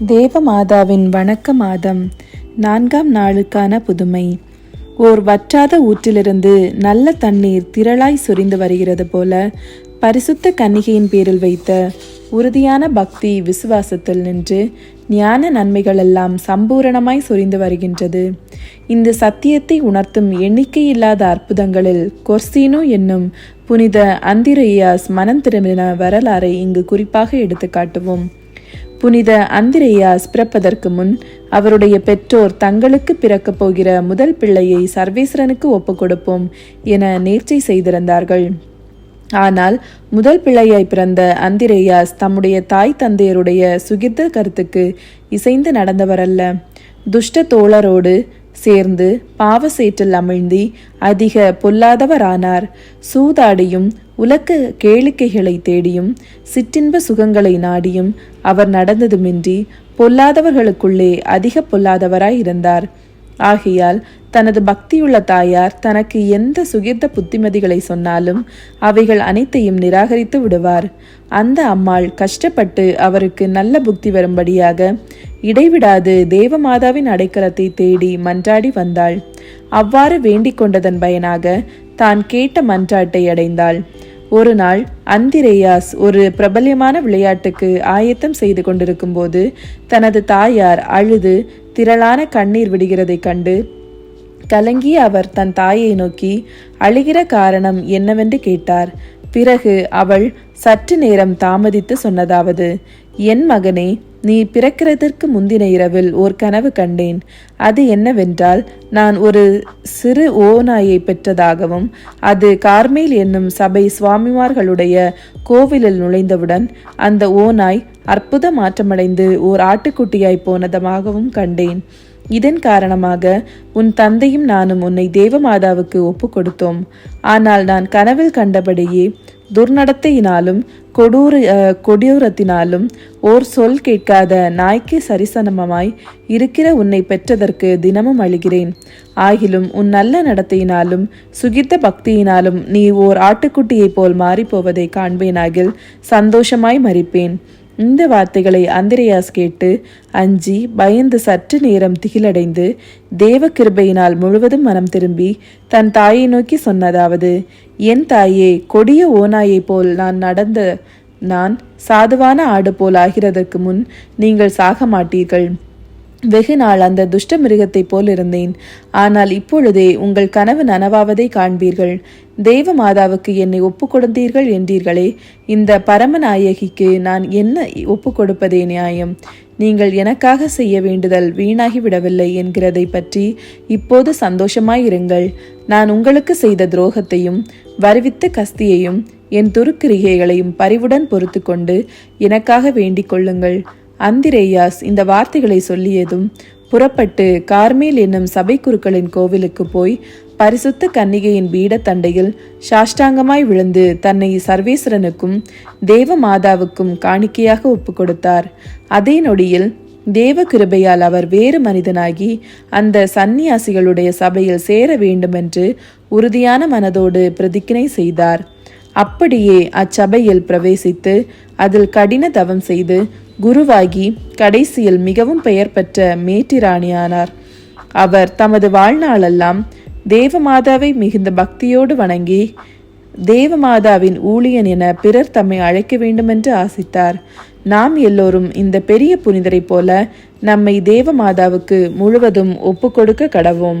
தேவமாதாவின் வணக்க மாதம் நான்காம் நாளுக்கான புதுமை. ஓர் வற்றாத ஊற்றிலிருந்து நல்ல தண்ணீர் திரளாய் சொரிந்து வருகிறது போல பரிசுத்த கன்னிகையின் பேரில் வைத்த உறுதியான பக்தி விசுவாசத்தில் நின்று ஞான நன்மைகளெல்லாம் சம்பூரணமாய் சொரிந்து வருகின்றது. இந்த சத்தியத்தை உணர்த்தும் எண்ணிக்கையில்லாத அற்புதங்களில் கொர்சீனோ என்னும் புனித அந்திரையாஸ் மனம் திரும்பின வரலாறை இங்கு குறிப்பாக எடுத்து காட்டுவோம் புனித அந்திரேயாஸ் பிறப்பதற்கு முன் அவருடைய பெற்றோர் தங்களுக்கு பிறக்கப் போகிற முதல் பிள்ளையை சர்வேஸ்வரனுக்கு ஒப்புக் கொடுப்போம் என நேர்ச்சை செய்திருந்தார்கள். ஆனால் முதல் பிள்ளையாய் பிறந்த அந்திரேயாஸ் தம்முடைய தாய் தந்தையருடைய சுகிர்த கருத்துக்கு இசைந்து நடந்தவரல்ல. துஷ்ட தோழரோடு சேர்ந்து பாவ சேற்றில் அமிழ்ந்தி அதிக பொல்லாதவரானார். சூதாடியும் உலக்க கேளிக்கைகளை தேடியும் சிற்றின்ப சுகங்களை நாடியும் அவர் நடந்ததுமின்றி பொல்லாதவர்களுக்குள்ளே அதிக பொல்லாதவராய் இருந்தார். ஆகையால் தனது பக்தியுள்ள தாயார் தனக்கு எந்த சுகிர்த புத்திமதிகளை சொன்னாலும் அவைகள் அனைத்தையும் நிராகரித்து விடுவார். அந்த அம்மாள் கஷ்டப்பட்டு அவருக்கு நல்ல புக்தி வரும்படியாக இடைவிடாது தேவமாதாவின் அடைக்கலத்தை தேடி மன்றாடி வந்தாள். அவ்வாறு வேண்டிக் கொண்டதன் பயனாக தான் கேட்ட மன்றாட்டை அடைந்தாள். ஒரு நாள் அந்திரேயாஸ் ஒரு பிரபல்யமான விளையாட்டுக்கு ஆயத்தம் செய்து கொண்டிருக்கும் போது தனது தாயார் அழுது திரளான கண்ணீர் விடுகிறதைக் கண்டு கலங்கிய அவர் தன் தாயை நோக்கி அழுகிற காரணம் என்னவென்று கேட்டார். பிறகு அவள் சற்று நேரம் தாமதித்து சொன்னதாவது என் மகனே நீ பிறக்கிறதற்கு முந்தின இரவில் ஓர் கனவு கண்டேன். அது என்னவென்றால் நான் ஒரு சிறு ஓநாயை பெற்றதாகவும் அது கார்மேல் என்னும் சபை சுவாமிமார்களுடைய கோவிலில் நுழைந்தவுடன் அந்த ஓநாய் அற்புத மாற்றமடைந்து ஓர் ஆட்டுக்குட்டியாய் போனதமாகவும் கண்டேன். இதன் காரணமாக உன் தந்தையும் நானும் உன்னை தேவமாதாவுக்கு ஒப்பு கொடுத்தோம் ஆனால் நான் கனவில் கண்டபடியே துர்நடத்தையினாலும் கொடூர கொடூரத்தினாலும் ஓர் சொல் கேட்காத நாய்க்கு சரிசனமாய் இருக்கிற உன்னை பெற்றதற்கு தினமும் அழுகிறேன். ஆகிலும் உன் நல்ல நடத்தையினாலும் சுகித்த பக்தியினாலும் நீ ஓர் ஆட்டுக்குட்டியைப் போல் மாறிப்போவதை காண்பேனாகில் சந்தோஷமாய் மறிப்பேன் இந்த வார்த்தைகளை அந்திரையாஸ் கேட்டு அஞ்சி பயந்து சற்று நேரம் திகிலடைந்து தேவ கிருபையினால் முழுவதும் மனம் திரும்பி தன் தாயை நோக்கி சொன்னதாவது என் தாயே கொடிய ஓநாயைப் போல் நான் நடந்த நான் சாதுவான ஆடு போல் ஆகிறதற்கு முன் நீங்கள் சாக மாட்டீர்கள் வெகு நாள் அந்த துஷ்ட மிருகத்தைப் போல் இருந்தேன். ஆனால் இப்பொழுதே உங்கள் கனவு நனவாவதை காண்பீர்கள். தேவ மாதாவுக்கு என்னை ஒப்பு கொடுத்தீர்கள் என்றீர்களே. இந்த பரமநாயகிக்கு நான் என்ன ஒப்பு கொடுப்பதே நியாயம்? நீங்கள் எனக்காக செய்ய வேண்டுதல் வீணாகிவிடவில்லை என்கிறதை பற்றி இப்போது சந்தோஷமாயிருங்கள். நான் உங்களுக்கு செய்த துரோகத்தையும் வருவித்த கஸ்தியையும் என் துருக்கிரிகைகளையும் பரிவுடன் பொறுத்து கொண்டு எனக்காக வேண்டிக் கொள்ளுங்கள். அந்திரேயாஸ் இந்த வார்த்தைகளை சொல்லியதும் புறப்பட்டு கார்மேல் என்னும் சபை குருக்களின் கோவிலுக்கு போய் பரிசுத்த கன்னிகையின் பீடத்தண்டையில் சாஷ்டாங்கமாய் விழுந்து தன்னை சர்வேஸ்வரனுக்கும் தேவ மாதாவுக்கும் காணிக்கையாக ஒப்பு கொடுத்தார் அதே நொடியில் தேவ கிருபையால் அவர் வேறு மனிதனாகி அந்த சந்நியாசிகளுடைய சபையில் சேர வேண்டுமென்று உறுதியான மனதோடு பிரதிக்கினை செய்தார். அப்படியே அச்சபையில் பிரவேசித்து அதில் கடின தவம் செய்து குருவாகி கடைசியில் மிகவும் பெயர் பெற்ற மேட்டிராணியானார் அவர் தமது வாழ்நாளெல்லாம் தேவமாதாவை மிகுந்த பக்தியோடு வணங்கி தேவமாதாவின் ஊழியன் என பிறர் தம்மை அழைக்க வேண்டுமென்று ஆசித்தார். நாம் எல்லோரும் இந்த பெரிய புனிதரைப் போல நம்மை தேவமாதாவுக்கு முழுவதும் ஒப்புக்கொடுக்க கடவோம்.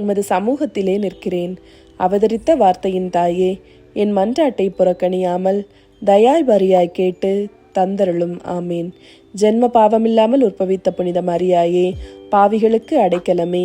உமது சமூகத்திலே நிற்கிறேன். அவதரித்த வார்த்தையின் தாயே என் மன்றாட்டை புறக்கணியாமல் தயாய் பரியாய் கேட்டு தந்தருளும். ஆமேன். ஜென்ம பாவமில்லாமல் உற்பவித்த புனித மரியாயே பாவிகளுக்கு அடைக்கலமே.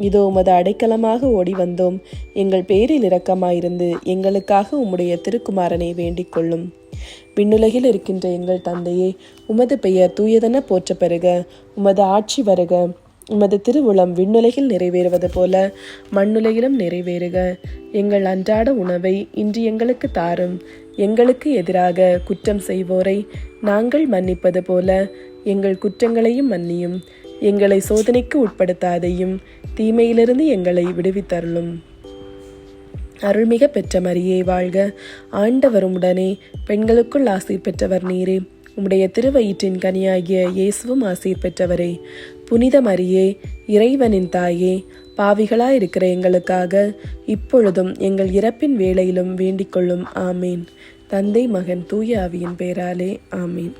இதோ உமது அடைக்கலமாக ஓடி வந்தோம் எங்கள் பேரில் இரக்கமாயிருந்து எங்களுக்காக உம்முடைய திருக்குமாரனை வேண்டிக் கொள்ளும். விண்ணுலகில் இருக்கின்ற எங்கள் தந்தையே உமது பெயர் தூயதென போற்ற பெறுக. உமது ஆட்சி வருக. உமது திருவுளம் விண்ணுலகில் நிறைவேறுவது போல மண்ணுலகிலும் நிறைவேறுக. எங்கள் அன்றாட உணவை இன்று எங்களுக்கு தாரும். எங்களுக்கு எதிராக குற்றம் செய்வோரை நாங்கள் மன்னிப்பது போல எங்கள் குற்றங்களையும் மன்னியும். எங்களை சோதனைக்கு உட்படுத்தாதையும் தீமையிலிருந்து எங்களை விடுவித்தருளும். அருள்மிக பெற்ற மரியே வாழ்க. ஆண்டவரும் உடனே பெண்களுக்குள் ஆசை பெற்றவர் நீரே. உம்முடைய திருவயிற்றின் கனியாகிய இயேசுவும் ஆசை பெற்றவரே. புனித மரியே இறைவனின் தாயே பாவிகளாயிருக்கிற எங்களுக்காக இப்பொழுதும் எங்கள் இறப்பின் வேளையிலும் வேண்டிக் கொள்ளும் ஆமேன். தந்தை மகன் தூய ஆவியின் பேராலே. ஆமீன்.